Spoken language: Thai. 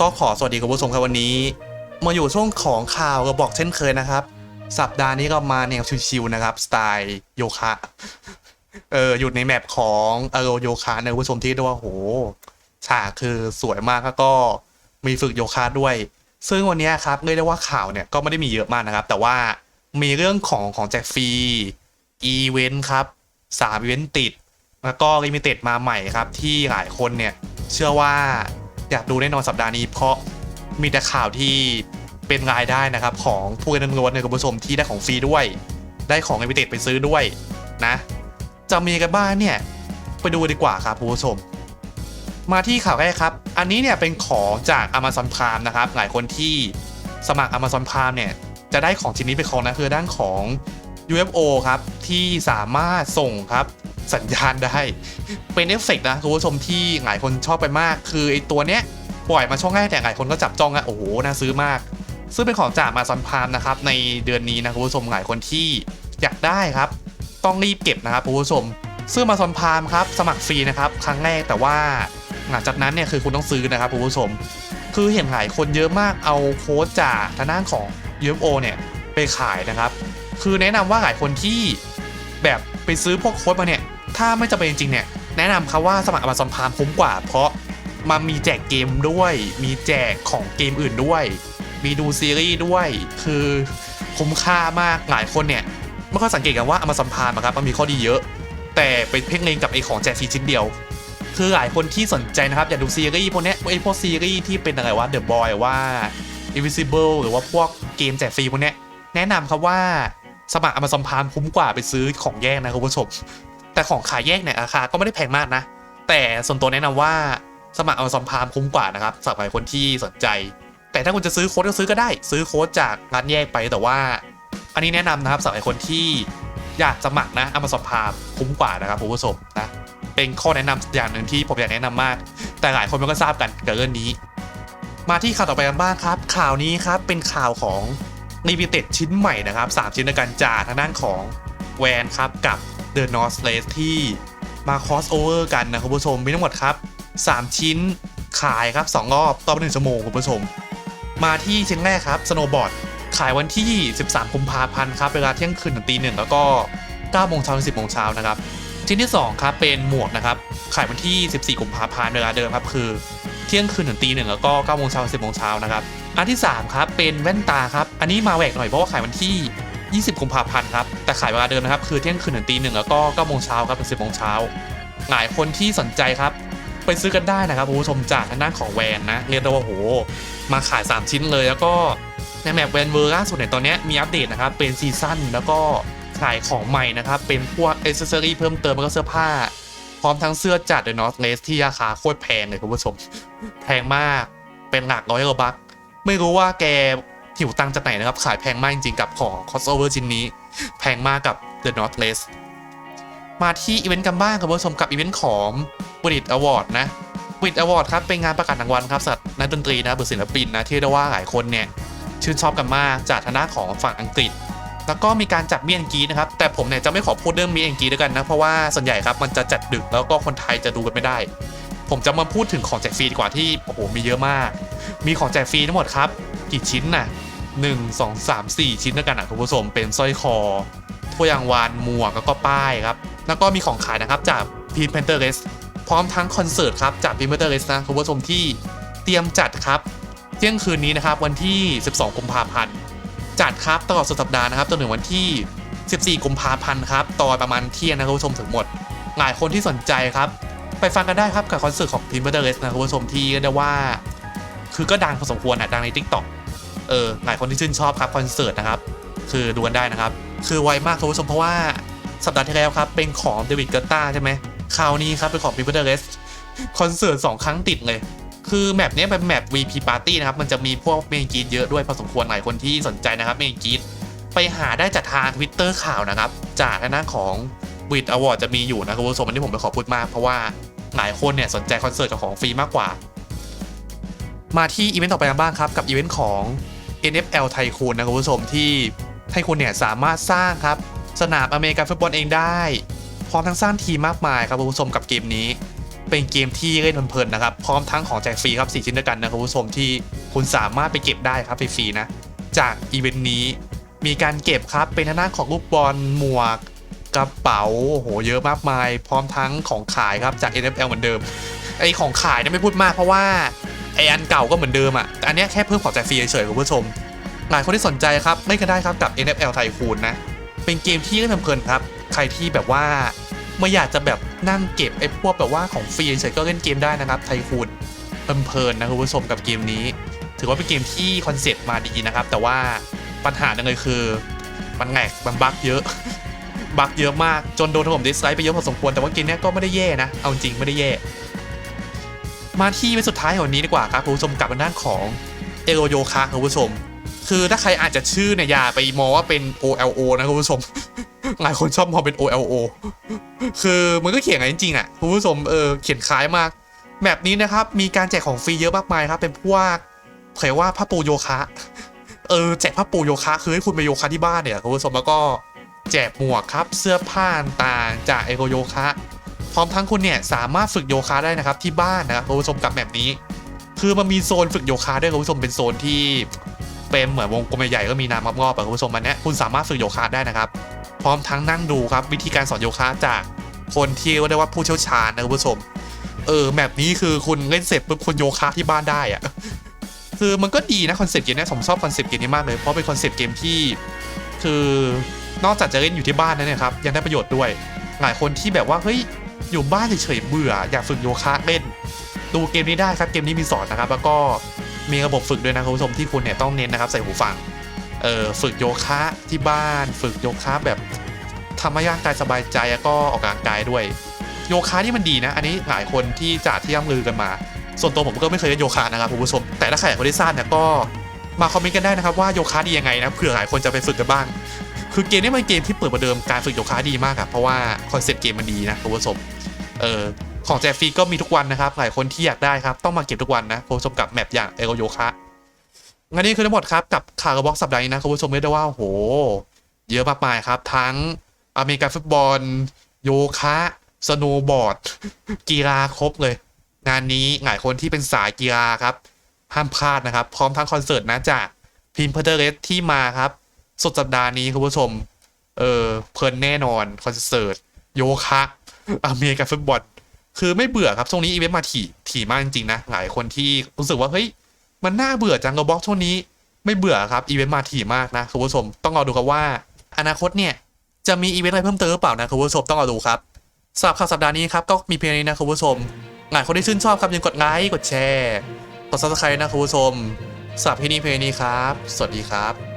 ก็ขอสวัสดีคุณผู้ชมครับวันนี้ มาอยู่ช่วงของข่าวกระบอกเช่นเคยนะครับ สัปดาห์นี้ก็มาแนวชิวๆนะครับ สไตล์โยคะเอออยู่ในแมปของเออโยคะนะคุณผู้ชมที่เรียกว่าโหฉากคือสวยมากแล้วก็มีฝึกโยคะด้วย ซึ่งวันนี้ครับเรียกได้ว่าข่าวเนี่ยก็ไม่ได้มีเยอะมากนะครับ แต่ว่ามีเรื่องของของแจกฟรีอีเวนต์ครับสามอีเวนต์ติด แล้วก็ลิมิเต็ดมาใหม่ครับ ที่หลายคนเนี่ย เชื่อว่า อยากดูแน่นอนสัปดาห์นี้ เพราะมีแต่ข่าวที่เป็นรายได้นะครับ ของผู้เล่นล้วนในคุณผู้ชมที่ได้ของฟรีด้วย ได้ของลิมิเต็ดไปซื้อด้วยนะ จะมีกันบ้างเนี่ย ไปดูดีกว่าครับคุณผู้ชม มาที่ข่าวแรกครับ อันนี้เนี่ยเป็นของจาก Amazon Prime นะครับ หลายคนที่สมัคร Amazon Prime เนี่ยจะได้ของชิ้นนี้เป็นของนะคือด้านของ UFO ครับที่สามารถส่งครับ สัญญาณได้ เป็นเอฟเฟกนะคุณผู้ชมที่หลายคนชอบไปมาก คือไอตัวเนี้ยปล่อยมาช่องแรกแต่หลายคนก็จับจ้องอะโอ้โหน่าซื้อมาก ซึ่งเป็นของจากมาซอนพามนะครับในเดือนนี้นะคุณผู้ชมหลายคนที่อยากได้ครับ ต้องรีบเก็บนะครับคุณผู้ชมซึ่งมาซอนพามครับสมัครฟรีนะครับครั้งแรกแต่ว่าหลังจากนั้นเนี่ยคือคุณต้องซื้อนะครับคุณผู้ชม คือเห็นหลายคนเยอะมากเอาโค้ดจากทางด้านของ UFO เนี่ยไปขายนะครับ คือแนะนำว่าหลายคนที่แบบไปซื้อพวกโค้ดมาเนี่ย ถ้าไม่จำเป็นจริงๆเนี่ย แนะนำครับว่าสมัคร Amazon Prime คุ้มกว่า เพราะมันมีแจกเกมด้วย มีแจกของเกมอื่นด้วย มีดูซีรีส์ด้วย คือคุ้มค่ามากหลายคนเนี่ยไม่ค่อยสังเกตกันว่า Amazon Prime ครับมันมีข้อดีเยอะ แต่ไปเพ่งเล็งกับไอของแจกฟรีชิ้นเดียว คือหลายคนที่สนใจนะครับอยากดูซีรีส์พวกเนี้ยไอพวกซีรีส์ที่เป็นอะไรวะ The Boy ว่า Invisible หรือว่าพวกเกมแจกฟรีพวกเนี้ยแนะนำครับว่าสมัคร Amazon Prime คุ้มกว่าไปซื้อของแยกนะคุณผู้ชม แต่ของขายแยกเนี่ยราคาก็ไม่ได้แพงมากนะ แต่ส่วนตัวแนะนำว่าสมัคร Amazon Prime คุ้มกว่านะครับสำหรับคนที่สนใจ แต่ถ้าคุณจะซื้อโค้ดก็ซื้อก็ได้ ซื้อโค้ดจากร้านแยกไปแต่ว่า อันนี้แนะนำนะครับสำหรับคนที่อยากสมัครนะ Amazon Prime คุ้มกว่านะครับคุณผู้ชมนะเป็นข้อแนะนำอย่างหนึ่งที่ผมอยากแนะนำมาก แต่หลายคนมันก็ทราบกันกับเรื่องนี้ มาที่ข่าวต่อไปกันบ้างครับ ข่าวนี้ครับเป็นข่าวของ l i m i t e d ชิ้นใหม่นะครับสามชิ้นในการจากทางด้านของแวนครับกับ The North Face ที่มา cross over กันนะคุณผู้ชมมีทั้งหมดครับ 3 ชิ้นขายครับ 2 รอบต่อไปหนึ่งชั่วโมงคุณผู้ชม มาที่ชิ้นแรกครับ Snowboard ขายวันที่ 13กุมภาพันธ์ครับเวลาเที่ยงคืนถึงตีหนึ่งแล้วก็9โมงเช้าถึง10โมงเช้านะครับชิ้นที่ 2 ครับ เป็นหมวกนะครับ ขายวันที่ 14กุมภาพันธ์เวลาเดิมครับคือเที่ยงคืนถึงตีหนึ่งแล้วก็9โมงเช้าถึง10โมงเช้านะครับอันที่ 3 ครับ เป็นแว่นตาครับ อันนี้มาแหวกหน่อยเพราะว่าขายวันที่ 20 กุมภาพันธ์ครับ แต่ขายเวลาเดิมนะครับ คือเที่ยงคืนถึงตีหนึ่งแล้วก็9โมงเช้าครับถึง10โมงเช้าหลายคนที่สนใจครับ ไปซื้อกันได้นะครับคุณผู้ชมจากทางด้านของแวนนะ เรียกได้ว่าโห มาขาย 3 ชิ้นเลยแล้วก็ในแมปแวนเวอร์ล่าสุดในตอนนี้มีอัปเดตนะครับเป็นซีซั่นแล้วก็ขายของใหม่นะครับ เป็นพวกอเซอรี่เพิ่มเติมแล้วก็เสื้อผ้า พร้อมทั้งเสื้อจัด The North Face ที่ราคาโคตรแพงเลยคุณผู้ชม แพงมากเป็นหลักร้อยกว่าบัคไม่รู้ว่าแก หิวตังจะไหนนะครับ ขายแพงมากจริงๆ กับของคสตัวเวอร์ชิ้นนี้ แพงมากกับ The Northless มาที่อีเวนต์กันบ้างครับผู้ชมกับอีเวนต์ของบริตอวอร์ดนะบริตอวอร์ดครับเป็นงานประกาศรางวัลครับสัตว์นักดนตรีนะบุศิลปินนะที่เรียกว่าหลายคนเนี่ยชื่นชอบกันมากจากทางด้านของฝั่งอังกฤษ แล้วก็มีการจัดเมียนกีนะครับแต่ผมเนี่ยจะไม่ขอพูดเรื่องเมียนกีด้วยกันนะเพราะว่าส่วนใหญ่ครับมันจะจัดดึกแล้วก็คนไทยจะดูกันไม่ได้ ผมจะมาพูดถึงของแจกฟรีดีกว่าที่โอ้โหมีเยอะมาก มีของแจกฟรีทั้งหมดครับกี่ชิ้นนะ่ะ 1 2 3 4 ชิ้นด้วยกันนะคุณผู้ชมเป็นสร้อยคอพวกยางวานหมวกแล้วก็ป้ายครับ แล้วก็มีของขายนะครับจากพีนเพนเตอร์เรสพร้อมทั้งคอนเสิร์ตครับจากพีนเพนเตอร์เรสนะคุณผู้ชมที่เตรียมจัดครับ เที่ยงคืนนี้นะครับวันที่ 12 กุมภาพันธ์จัดครับตลอดสุดสัปดาห์นะครับจนถึงวันที่ 14 กุมภาพันธ์ครับตอนประมาณเที่ยงนะคุณผู้ชมถึงหมด หลายคนที่สนใจครับ ไปฟังกันได้ครับกับคอนเสิร์ตของพีนเพนเตอร์เรสนะคุณผู้ชมที่ก็ได้ว่า คือก็ดังพอสมควรอะดังในทิกต็อก เออหลายคนที่ชื่นชอบครับคอนเสิร์ตนะครับ คือดูกันได้นะครับ คือไวมากคุณผู้ชมเพราะว่าสัปดาห์ที่แล้วครับ เป็นของเดวิดเกอร์ตาใช่ไหมคราวนี้ครับเป็นของพิเบอร์เดอร์เรสคอนเสิร์ตสองครั้งติดเลย คือแมปนี้เป็นแมป VP Party นะครับ มันจะมีพวกเมนกีดเยอะด้วยพอสมควรหลายคนที่สนใจนะครับเมนกีดไปหาได้จากทาง Twitter ข่าวนะครับ จากทางด้านของวิดอวอร์ดจะมีอยู่นะคุณผู้ชมอันนี้ผมไปขอพูดมากเพราะว่าหลายคนเนี่ยสนใจคอนเสิร์ตกับของฟรีมากกว่า มาที่อีเวนต์ต่อไปกันบ้างครับ กับอีเวนต์ของ NFL ไทคูนนะคุณผู้ชมที่ไทคูนเนี่ยสามารถสร้างครับ สนามอเมริกันฟุตบอลเองได้ พร้อมทั้งสร้างทีมมากมายครับคุณผู้ชมกับเกมนี้ เป็นเกมที่เล่นเพลินๆนะครับ พร้อมทั้งของแจกฟรีครับ4ชิ้นด้วยกันนะคุณผู้ชมที่คุณสามารถไปเก็บได้ครับฟรีๆนะ จากอีเวนต์นี้มีการเก็บครับเป็นทางด้าของลูกบอลหมวกกระเป๋าโหเยอะมากมาย พร้อมทั้งของขายครับจาก NFL เหมือนเดิมไอของขายเนี่ยไม่พูดมากเพราะว่า ออันเก่าก็เหมือนเดิมอะแต่อันนี้แค่เพิ่มของแจกฟรีเฉยๆคุณผู้ชม หลายคนที่สนใจครับไม่ก็ได้ครับกับ NFL ไทคูนนะ เป็นเกมที่เล่นเพลินครับ ใครที่แบบว่าไม่อยากจะแบบนั่งเก็บไอ้พวกแบบว่าของฟรีเฉยๆก็เล่นเกมได้นะครับไทคูนเพลินๆนะคุณผู้ชมกับเกมนี้ ถือว่าเป็นเกมที่คอนเซ็ปต์มาดีนะครับ แต่ว่าปัญหาหนึ่งเลยคือมันแหลกมันบั๊กเยอะบั๊กเยอะมากจนโดนถล่มดิสไลค์ไปเยอะพอสมควรแต่ว่าเกมนี้ก็ไม่ได้แย่นะเอาจริงไม่ได้แย่ มาที่เป็นสุดท้ายของวันนี้ดีกว่าครับคุณผู้ชมกับทางด้านของเอโรโยคะคุณผู้ชม คือถ้าใครอาจจะชื่อเนี่ยอย่าไปมองว่าเป็น OLO นะคุณผู้ชมหลายคนชอบมองเป็น OLO คือมันก็เขียนอย่างนั้นจริงๆอะคุณผู้ชมเออเขียนคล้ายมากแบบนี้นะครับมีการแจกของฟรีเยอะมากมายครับ เป็นพวกเผยว่าผ้าปูโยคะเออแจกผ้าปูโยคะคือให้คุณไปโยคะที่บ้านเนี่ยคุณผู้ชมแล้วก็แจกหมวกครับเสื้อผ้าต่างจากเอโกโยคะ พร้อมทั้งคุณเนี่ยสามารถฝึกโยคะได้นะครับที่บ้านนะครับคุณผู้ชมกับแบบนี้ คือมันมีโซนฝึกโยคะด้วยคุณผู้ชมเป็นโซนที่เป็นเหมือนวงกลมใหญ่ๆก็มีน้ำงอบๆอะคุณผู้ชมอันเนี้ยคุณสามารถฝึกโยคะได้นะครับ พร้อมทั้งนั่งดูครับวิธีการสอนโยคะจากคนที่เรียกได้ว่าผู้เชี่ยวชาญนะคุณผู้ชม เออแบบนี้คือคุณเล่นเสร็จปุ๊บคุณโยคะที่บ้านได้อะคือมันก็ดีนะคอนเซปต์เกมนี้ผมชอบคอนเซปต์เกมนี้มากเลยเพราะเป็นคอนเซปต์เกมที่ คือนอกจากจะเล่นอยู่ที่บ้านแล้วเนี่ยครับยังได้ประโยชน์ด้วย หลายคนที่แบบว่าเฮ้ย อยู่บ้านเฉยๆเบื่ออยากฝึกโยคะเล่น ดูเกมนี้ได้ครับเกมนี้มีสอนนะครับ แล้วก็มีระบบฝึกด้วยนะคุณผู้ชมที่คุณเนี่ยต้องเน้นนะครับใส่หูฟังเออฝึกโยคะที่บ้าน ฝึกโยคะแบบทำให้ร่างกายสบายใจแล้วก็ออกกำลังกายด้วย โยคะนี่มันดีนะ อันนี้หลายคนที่จากที่ย่ำลือกันมา ส่วนตัวผมก็ไม่เคยเล่นโยคะนะครับคุณผู้ชมแต่ถ้าใครอยากได้ทราบเนี่ยก็มาคอมเมนต์กันได้นะครับว่าโยคะดียังไงนะเผื่อหลายคนจะไปฝึกกันบ้าง คือเกมนี้มันเกมที่เปิดประเดิมการฝึกโยคะดีมากอะเพราะว่าคอนเซ็ปต์เกมมันดีนะคุณผู้ชม เออของแจกฟรีก็มีทุกวันนะครับ หลายคนที่อยากได้ครับ ต้องมาเก็บทุกวันนะคุณผู้ชมกับแมปอย่างเอโกโยคะงั้นนี่คือทั้งหมดครับกับข่าวกระบอกสัปดาห์นี้นะคุณผู้ชมเรียกได้ว่าโห เยอะมากมายครับ ทั้งอเมริกันฟุตบอล โยคะสโนว์บอร์ด กีฬาครบเลย งานนี้หลายคนที่เป็นสายกีฬาครับ ห้ามพลาดนะครับ พร้อมทั้งคอนเสิร์ตนะจากพิมพ์เพอร์เดเรสที่มาครับสุดสัปดาห์นี้คุณผู้ชม เออเพลินแน่นอนคอนเสิร์ตโยคะ อเมริกันฟุตบอลคือไม่เบื่อครับช่วงนี้อีเวนต์มาถี่ถี่มากจริงๆนะหลายคนที่รู้สึกว่าเฮ้ยมันน่าเบื่อจังกับบล็อกช่วงนี้ไม่เบื่อครับอีเวนต์มาถี่มากนะคุณผู้ชมต้องรอดูครับว่า อนาคตเนี่ยจะมีอีเวนต์อะไรเพิ่มเติมหรือเปล่านะคุณผู้ชมต้องรอดูครับสำหรับข่าวสัปดาห์นี้ครับก็มีเพียงนี้นะคุณผู้ชมหลายคนที่ชื่นชอบครับยังกดไลค์กดแชร์กด subscribe นะคุณผู้ชมสำหรับที่นี่เพลงนี้ครับ สวัสดีครับ